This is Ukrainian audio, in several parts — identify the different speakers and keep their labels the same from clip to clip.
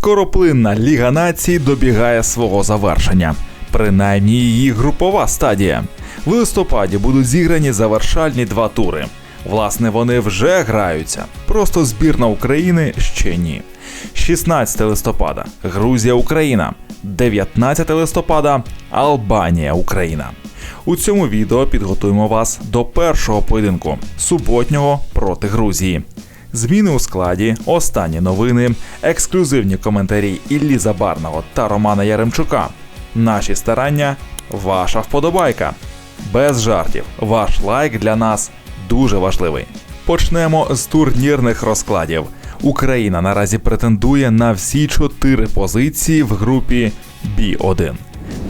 Speaker 1: Скороплинна Ліга націй добігає свого завершення. Принаймні її групова стадія. В листопаді будуть зіграні завершальні два тури. Власне, вони вже граються. Просто збірна України ще ні. 16 листопада Грузія Україна. 19 листопада Албанія Україна. У цьому відео підготуємо вас до першого поєдинку суботнього проти Грузії. Зміни у складі, останні новини, ексклюзивні коментарі Іллі Забарного та Романа Яремчука. Наші старання, ваша вподобайка. Без жартів, ваш лайк для нас дуже важливий. Почнемо з турнірних розкладів. Україна наразі претендує на всі чотири позиції в групі B1.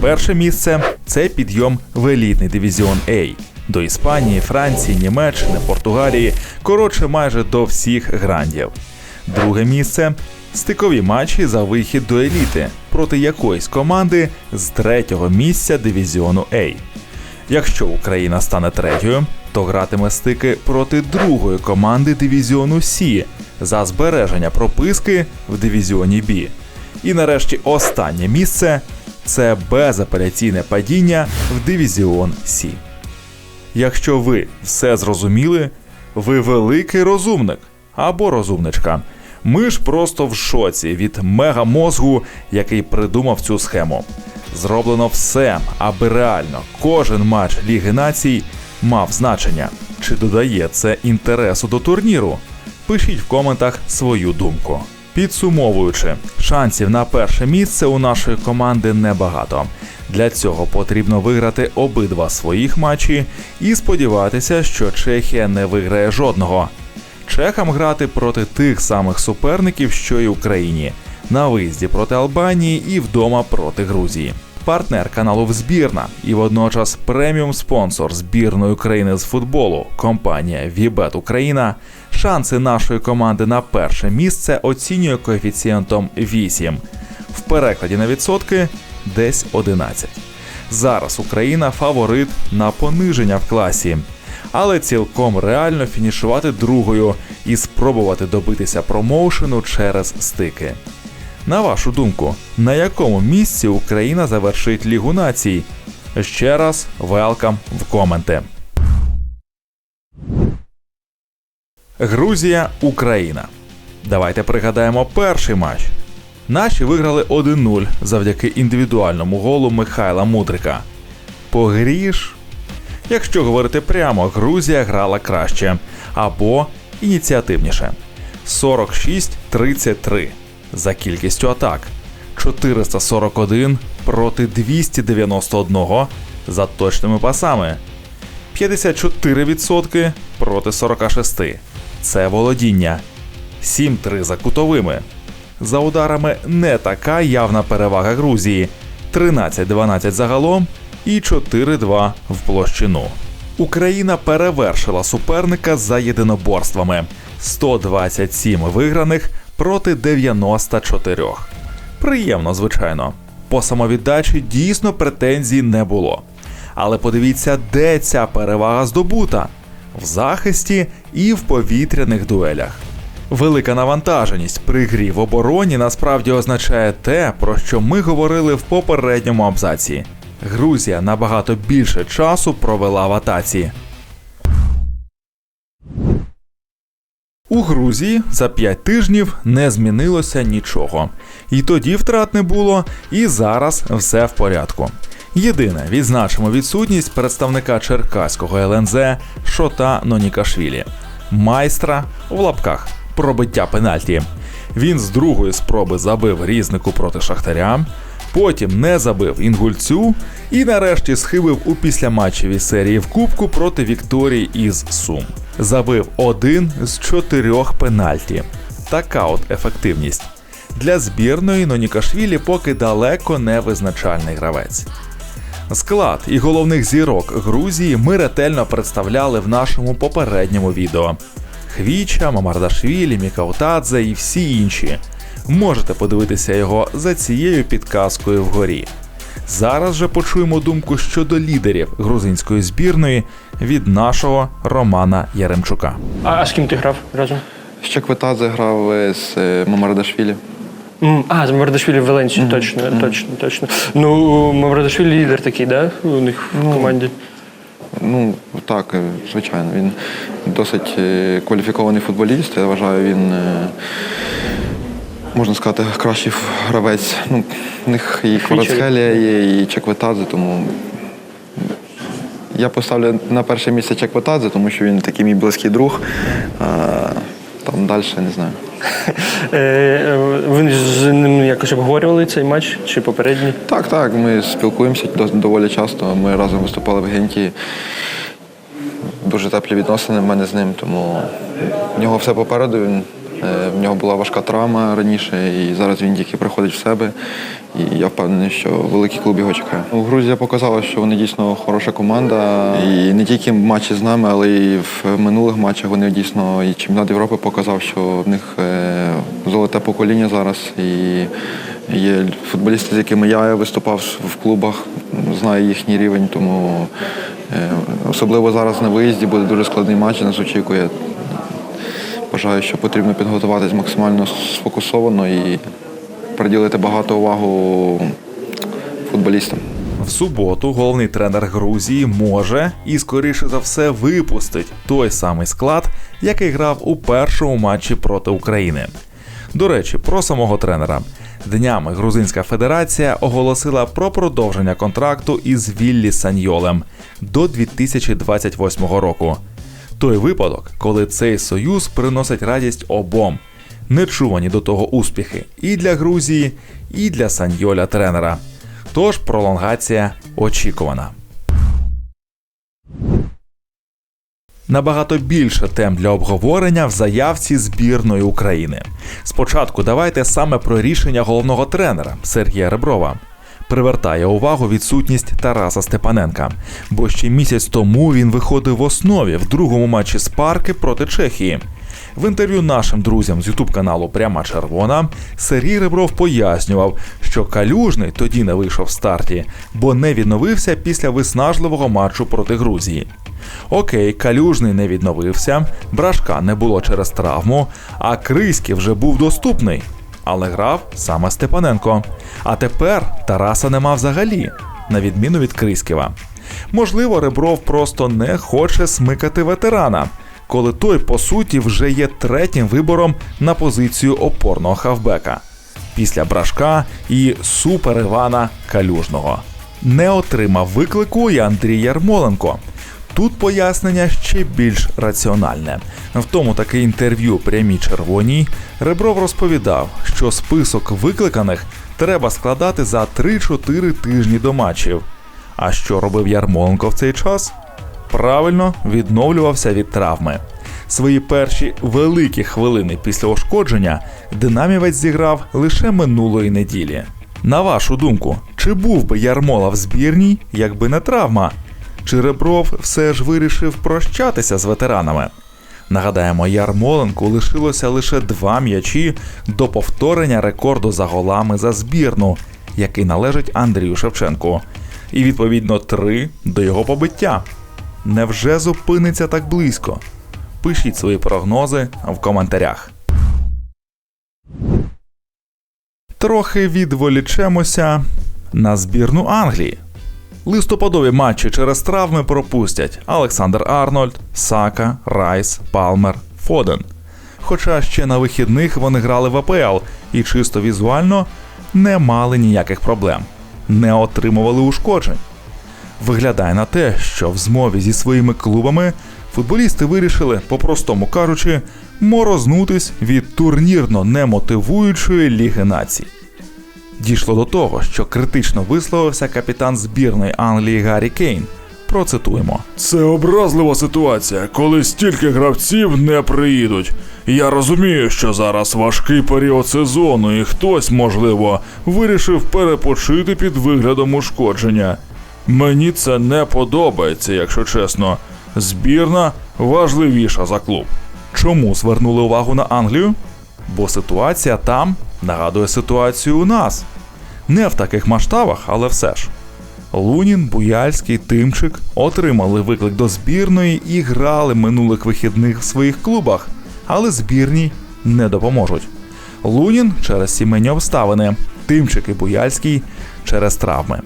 Speaker 1: Перше місце це підйом в елітний дивізіон A. До Іспанії, Франції, Німеччини, Португалії, коротше, майже до всіх грандів. Друге місце стикові матчі за вихід до еліти проти якоїсь команди з третього місця дивізіону A. Якщо Україна стане третьою, то гратиме стики проти другої команди дивізіону Сі за збереження прописки в дивізіоні Бі. І нарешті останнє місце це безапеляційне падіння в дивізіон Сі. Якщо ви все зрозуміли, ви великий розумник або розумничка. Ми ж просто в шоці від мегамозгу, який придумав цю схему. Зроблено все, аби реально кожен матч Ліги націй мав значення. Чи додає це інтересу до турніру? Пишіть в коментах свою думку. Підсумовуючи, шансів на перше місце у нашої команди небагато. Для цього потрібно виграти обидва своїх матчі і сподіватися, що Чехія не виграє жодного. Чехам грати проти тих самих суперників, що й Україні, на виїзді проти Албанії і вдома проти Грузії. Партнер каналу «Взбірна» і водночас преміум спонсор збірної України з футболу компанія Вібет Україна. Шанси нашої команди на перше місце оцінює коефіцієнтом 8. В перекладі на відсотки десь 11. Зараз Україна фаворит на пониження в класі, але цілком реально фінішувати другою і спробувати добитися промоушену через стики. На вашу думку, на якому місці Україна завершить Лігу націй? Ще раз велкам в коменти. Грузія, Україна. Давайте пригадаємо перший матч. Наші виграли 1-0 завдяки індивідуальному голу Михайла Мудрика. Погріш. Якщо говорити прямо, Грузія грала краще або ініціативніше. 46-33 за кількістю атак, 441 проти 291 за точними пасами, 54% проти 46. Це володіння. 7-3 за кутовими. За ударами не така явна перевага Грузії. 13-12 загалом і 4-2 в площину. Україна перевершила суперника за єдиноборствами: 127 виграних проти 94. Приємно, звичайно. По самовіддачі дійсно претензій не було. Але подивіться, де ця перевага здобута: в захисті і в повітряних дуелях. Велика навантаженість при грі в обороні насправді означає те, про що ми говорили в попередньому абзаці. Грузія набагато більше часу провела в атаці. У Грузії за 5 тижнів не змінилося нічого. І тоді втрат не було, і зараз все в порядку. Єдине, відзначимо відсутність представника черкаського ЛНЗ Шота Нонікашвілі, майстра в лапках пробиття пенальті. Він з другої спроби забив різнику проти Шахтаря, потім не забив інгульцю і нарешті схибив у післяматчевій серії в Кубку проти Вікторії із Сум. Забив один з чотирьох пенальті. Така от ефективність. Для збірної Нонікашвілі поки далеко не визначальний гравець. Склад і головних зірок Грузії ми ретельно представляли в нашому попередньому відео. Хвіча, Мамардашвілі, Мікаутадзе і всі інші. Можете подивитися його за цією підказкою вгорі. Зараз же почуємо думку щодо лідерів грузинської збірної від нашого Романа Яремчука.
Speaker 2: А, а з ким ти грав разом?
Speaker 3: Ще Квитадзе грав з е, Мамардашвілі.
Speaker 2: А, з Маврадашвілі в Валенсії, точно, точно, точно. Ну, Маврадашвілі лідер такий, да? У них в команді.
Speaker 3: Ну, так, е, звичайно. Він досить е, кваліфікований футболіст. Я вважаю, він, е, можна сказати, кращий гравець. Ну, в них і Кварацхелія є, і Чекветадзе, тому я поставлю на перше місце Чекветадзе, тому що він такий мій близький друг. Там далі не знаю.
Speaker 2: Е, е, Ви з ним якось обговорювали цей матч чи попередній?
Speaker 3: Так, так, ми спілкуємося доволі часто. Ми разом виступали в Генті. Дуже теплі відносини в мене з ним, тому в нього все попереду. Він, в нього була важка травма раніше, і зараз він тільки приходить в себе. І я впевнений, що великий клуб його чекає. Грузія показала, що вони дійсно хороша команда. І не тільки в матчі з нами, але і в минулих матчах вони дійсно і чемпіонат Європи показав, що в них е, золоте покоління зараз. І Є футболісти, з якими я виступав в клубах, знаю їхній рівень, тому е, особливо зараз на виїзді буде дуже складний матч, нас очікує. Вважаю, що потрібно підготуватись максимально сфокусовано і приділити багато увагу футболістам.
Speaker 1: В суботу головний тренер Грузії може і, скоріше за все, випустить той самий склад, який грав у першому матчі проти України. До речі, про самого тренера. Днями Грузинська федерація оголосила про продовження контракту із Віллі Саньйолем до 2028 року. Той випадок, коли цей союз приносить радість обом. Нечувані до того успіхи і для Грузії, і для Саньйоля тренера. Тож пролонгація очікувана. Набагато більше тем для обговорення в заявці збірної України. Спочатку давайте саме про рішення головного тренера Сергія Реброва. Привертає увагу відсутність Тараса Степаненка, бо ще місяць тому він виходив в основі в другому матчі Спарки проти Чехії. В інтерв'ю нашим друзям з ютуб каналу Пряма Червона Сергій Ребров пояснював, що Калюжний тоді не вийшов в старті, бо не відновився після виснажливого матчу проти Грузії. Окей, Калюжний не відновився, брашка не було через травму, а Криський вже був доступний. Але грав саме Степаненко. А тепер Тараса нема взагалі, на відміну від Криськіва. Можливо, Ребров просто не хоче смикати ветерана, коли той, по суті, вже є третім вибором на позицію опорного хавбека після брашка і супер Івана Калюжного. Не отримав виклику і Андрій Ярмоленко. Тут пояснення ще більш раціональне. В тому таки інтерв'ю прямій червоній Ребров розповідав, що список викликаних треба складати за 3-4 тижні до матчів. А що робив Ярмоленко в цей час? Правильно відновлювався від травми. Свої перші великі хвилини після ушкодження динамівець зіграв лише минулої неділі. На вашу думку, чи був би Ярмола в збірній, якби не травма? Чи Ребров все ж вирішив прощатися з ветеранами? Нагадаємо, Ярмоленку лишилося лише два м'ячі до повторення рекорду за голами за збірну, який належить Андрію Шевченку, і відповідно три до його побиття. Невже зупиниться так близько? Пишіть свої прогнози в коментарях. Трохи відволічемося на збірну Англії. Листопадові матчі через травми пропустять Олександр Арнольд, Сака, Райс, Палмер, Фоден. Хоча ще на вихідних вони грали в АПЛ і чисто візуально не мали ніяких проблем, не отримували ушкоджень. Виглядає на те, що в змові зі своїми клубами футболісти вирішили, по-простому кажучи, морознутись від турнірно немотивуючої ліги націй. Дійшло до того, що критично висловився капітан збірної Англії Гаррі Кейн. Процитуємо:
Speaker 4: Це образлива ситуація, коли стільки гравців не приїдуть. Я розумію, що зараз важкий період сезону, і хтось, можливо, вирішив перепочити під виглядом ушкодження. Мені це не подобається, якщо чесно. Збірна важливіша за клуб.
Speaker 1: Чому звернули увагу на Англію? Бо ситуація там нагадує ситуацію у нас. Не в таких масштабах, але все ж. Лунін, Буяльський, Тимчик отримали виклик до збірної і грали минулих вихідних в своїх клубах, але збірній не допоможуть. Лунін через сімейні обставини, Тимчик і Буяльський через травми.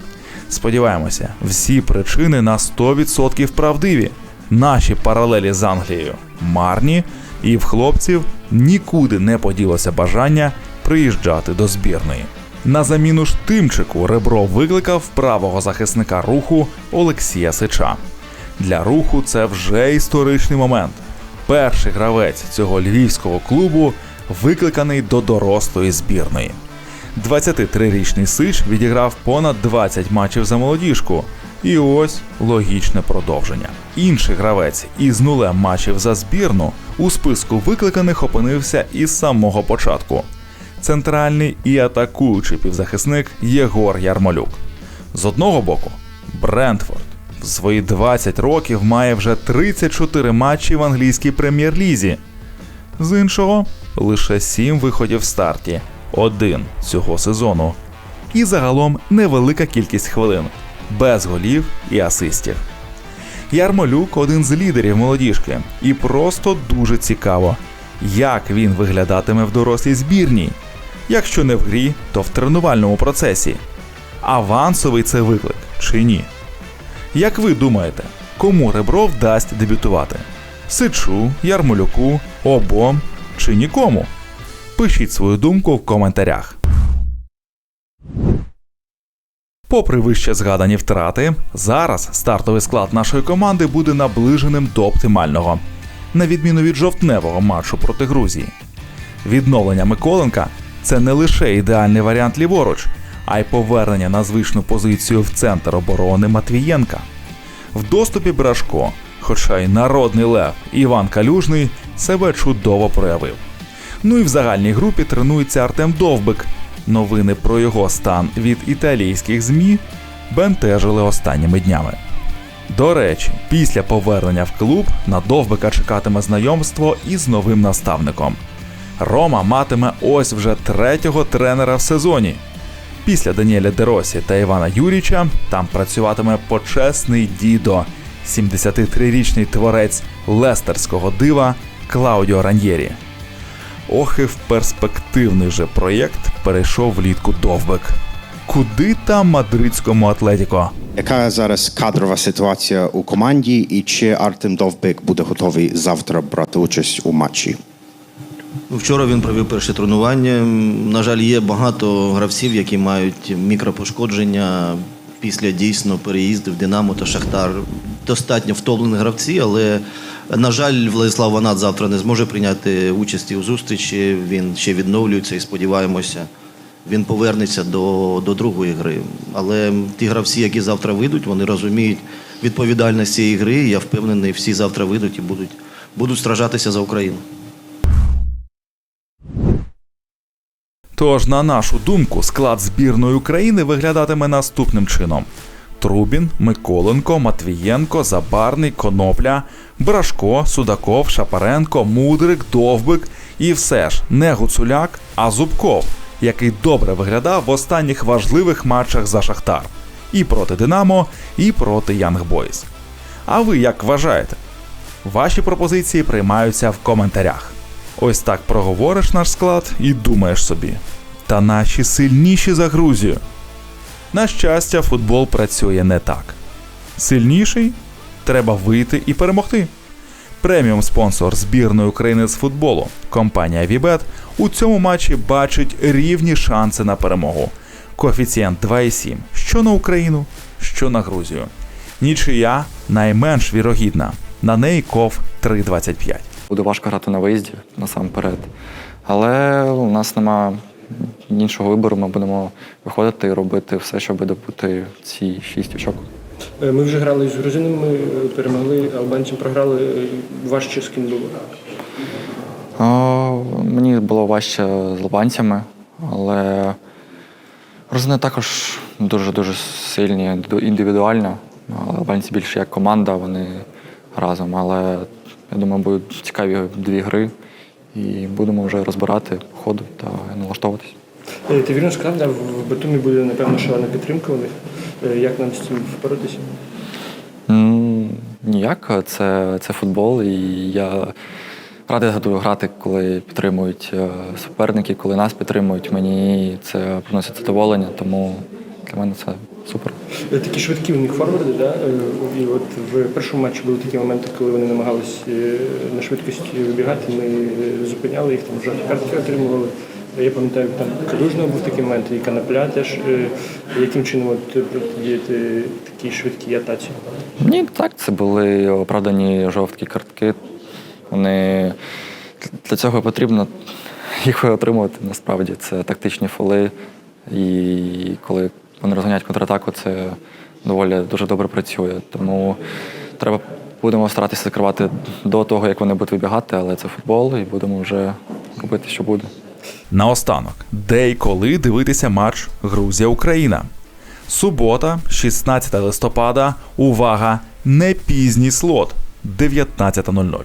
Speaker 1: Сподіваємося, всі причини на 100% правдиві. Наші паралелі з Англією марні, і в хлопців нікуди не поділося бажання приїжджати до збірної. На заміну ж Тимчику Ребро викликав правого захисника руху Олексія Сича. Для руху це вже історичний момент. Перший гравець цього львівського клубу викликаний до дорослої збірної. 23-річний Сич відіграв понад 20 матчів за молодіжку. І ось логічне продовження. Інший гравець із нулем матчів за збірну у списку викликаних опинився із самого початку. Центральний і атакуючий півзахисник Єгор Ярмолюк. З одного боку, Брентфорд в свої 20 років має вже 34 матчі в англійській прем'єр-лізі. З іншого лише 7 виходів в старті, один цього сезону. І загалом невелика кількість хвилин, без голів і асистів. Ярмолюк один з лідерів молодіжки, і просто дуже цікаво, як він виглядатиме в дорослій збірній. Якщо не в грі, то в тренувальному процесі. Авансовий це виклик чи ні? Як ви думаєте, кому Ребро вдасть дебютувати? Сичу, Ярмолюку, обом чи нікому? Пишіть свою думку в коментарях. Попри вище згадані втрати, зараз стартовий склад нашої команди буде наближеним до оптимального, на відміну від жовтневого матчу проти Грузії. Відновлення Миколенка це не лише ідеальний варіант ліворуч, а й повернення на звичну позицію в центр оборони Матвієнка. В доступі Брашко, хоча й народний лев Іван Калюжний себе чудово проявив. Ну і в загальній групі тренується Артем Довбик. Новини про його стан від італійських ЗМІ бентежили останніми днями. До речі, після повернення в клуб на Довбика чекатиме знайомство із новим наставником. Рома матиме ось вже третього тренера в сезоні. Після Даніеля Деросі та Івана Юріча там працюватиме почесний дідо, 73-річний творець лестерського дива Клаудіо Раньєрі. Ох і в перспективний же проєкт перейшов влітку Довбик. Куди там мадридському Атлетіко?
Speaker 5: Яка зараз кадрова ситуація у команді, і чи Артем Довбик буде готовий завтра брати участь у матчі?
Speaker 6: Ну, Вчора він провів перше тренування. На жаль, є багато гравців, які мають мікропошкодження після дійсно переїздів в Динамо та Шахтар. Достатньо втомлені гравці, але, на жаль, Владислав Ванат завтра не зможе прийняти участі у зустрічі. Він ще відновлюється і сподіваємося, він повернеться до, до другої гри. Але ті гравці, які завтра вийдуть, вони розуміють відповідальність цієї гри. Я впевнений, всі завтра вийдуть і будуть, будуть стражатися за Україну.
Speaker 1: Тож, на нашу думку, склад збірної України виглядатиме наступним чином: Трубін, Миколенко, Матвієнко, Забарний, Конопля, Брашко, Судаков, Шапаренко, Мудрик, Довбик і все ж не Гуцуляк, а Зубков, який добре виглядав в останніх важливих матчах за Шахтар і проти Динамо, і проти Янг Бойс. А ви як вважаєте? Ваші пропозиції приймаються в коментарях. Ось так проговориш наш склад і думаєш собі. Та наші сильніші за Грузію. На щастя, футбол працює не так. Сильніший треба вийти і перемогти. Преміум спонсор збірної України з футболу, компанія Вібет, у цьому матчі бачить рівні шанси на перемогу. Коефіцієнт 2,7 що на Україну, що на Грузію. Нічия найменш вірогідна. На неї ков 3,25.
Speaker 7: Буде важко грати на виїзді насамперед. Але у нас нема іншого вибору. Ми будемо виходити і робити все, щоб добути ці шість очок.
Speaker 2: Е, Ми вже грали з грузинами, е, перемогли, албанцям програли. Е, Важче з ким було.
Speaker 7: О, мені було важче з албанцями, але грузини також дуже-дуже сильні індивідуально. Албанці більше як команда, вони разом. Але я думаю, будуть цікаві дві гри і будемо вже розбирати ходу та налаштовуватись.
Speaker 2: Е, Ти вірно сказав, да, в Батумі буде, напевно, шалена підтримка у них. Е, Як нам з цим впоратися?
Speaker 7: Ніяк, це, це футбол, і я Ради готую грати, коли підтримують е, суперники, коли нас підтримують. Мені це приносить задоволення, тому для мене це супер.
Speaker 2: Е, Такі швидкі у них форварди, да? Е, і от в першому матчі були такі моменти, коли вони намагались е, на швидкості вибігати, ми зупиняли їх, там жовті картки отримували. Я пам'ятаю, там Калюжного був такий момент, і Канапля теж. Яким чином от протидіяти такій швидкій атаці?
Speaker 7: Ні, так, це були оправдані жовті картки. Вони для цього потрібно їх отримувати насправді. Це тактичні фоли. І коли вони розганяють контратаку, це доволі дуже добре працює. Тому треба будемо старатися закривати до того, як вони будуть вибігати, але це футбол, і будемо вже робити, що буде.
Speaker 1: Наостанок, де й коли дивитися матч Грузія-Україна. Субота, 16 листопада. Увага! Не пізній слот 19.00.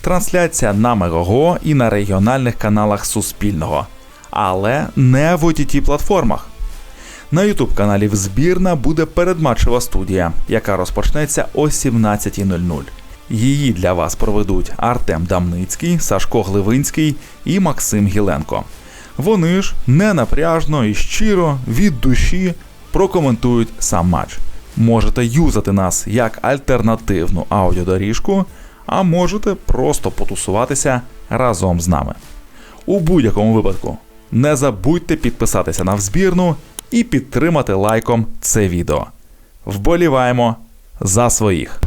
Speaker 1: Трансляція на Мегого і на регіональних каналах Суспільного. Але не в ott платформах. На Ютуб каналі Збірна буде передматчева студія, яка розпочнеться о 17.00. Її для вас проведуть Артем Дамницький, Сашко Гливинський і Максим Гіленко. Вони ж ненапряжно і щиро від душі прокоментують сам матч. Можете юзати нас як альтернативну аудіодоріжку, а можете просто потусуватися разом з нами. У будь-якому випадку не забудьте підписатися на взбірну і підтримати лайком це відео. Вболіваємо за своїх!